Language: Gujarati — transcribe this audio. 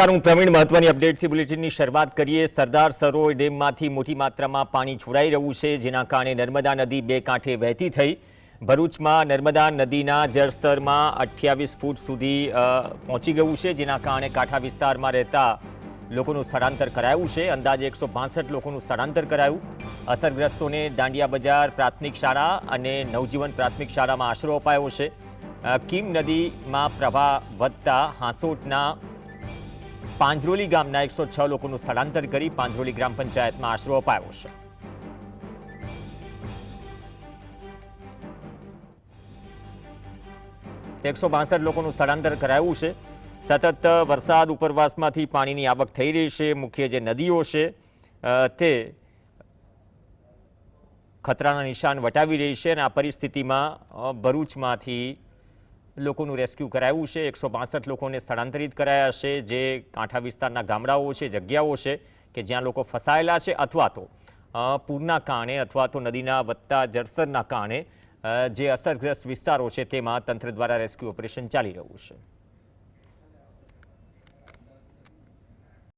નમસ્કાર, હું પ્રવીણ મહત્વની અપડેટથી બુલેટિનની શરૂઆત કરીએ. સરદાર સરોવર ડેમમાંથી મોટી માત્રામાં પાણી છોડાઈ રહ્યું છે, જેના કારણે નર્મદા નદી બે કાંઠે વહેતી થઈ. ભરૂચમાં નર્મદા નદીના જળસ્તરમાં અઠ્યાવીસ ફૂટ સુધી પહોંચી ગયું છે, જેના કારણે કાંઠા વિસ્તારમાં રહેતા લોકોનું સ્થળાંતર કરાયું છે. અંદાજે એકસો લોકોનું સ્થળાંતર કરાયું. અસરગ્રસ્તોને દાંડિયા બજાર પ્રાથમિક શાળા અને નવજીવન પ્રાથમિક શાળામાં આશરો અપાયો છે. કિમ નદીમાં પ્રવાહ વધતા હાંસોટના પાંજરોલી ગામના એકસો છ લોકોનું સ્થળાંતર કરી પાંજરોલી ગ્રામ પંચાયતમાં આશરો અપાયો છે. એકસો બાસઠ લોકોનું સ્થળાંતર કરાયું છે. સતત વરસાદ ઉપરવાસમાંથી પાણીની આવક થઈ રહી છે. મુખ્ય જે નદીઓ છે તે ખતરાના નિશાન વટાવી રહી છે અને આ પરિસ્થિતિમાં ભરૂચમાંથી લોકોનું રેસ્ક્યુ કરાયું છે. એકસો લોકોને સ્થળાંતરિત કરાયા છે. જે કાંઠા વિસ્તારના ગામડાઓ છે, જગ્યાઓ છે કે જ્યાં લોકો ફસાયેલા છે અથવા તો પૂરના કારણે અથવા તો નદીના વધતા જળસ્તરના કારણે જે અસરગ્રસ્ત વિસ્તારો છે તેમાં તંત્ર દ્વારા રેસ્ક્યુ ઓપરેશન ચાલી રહ્યું છે.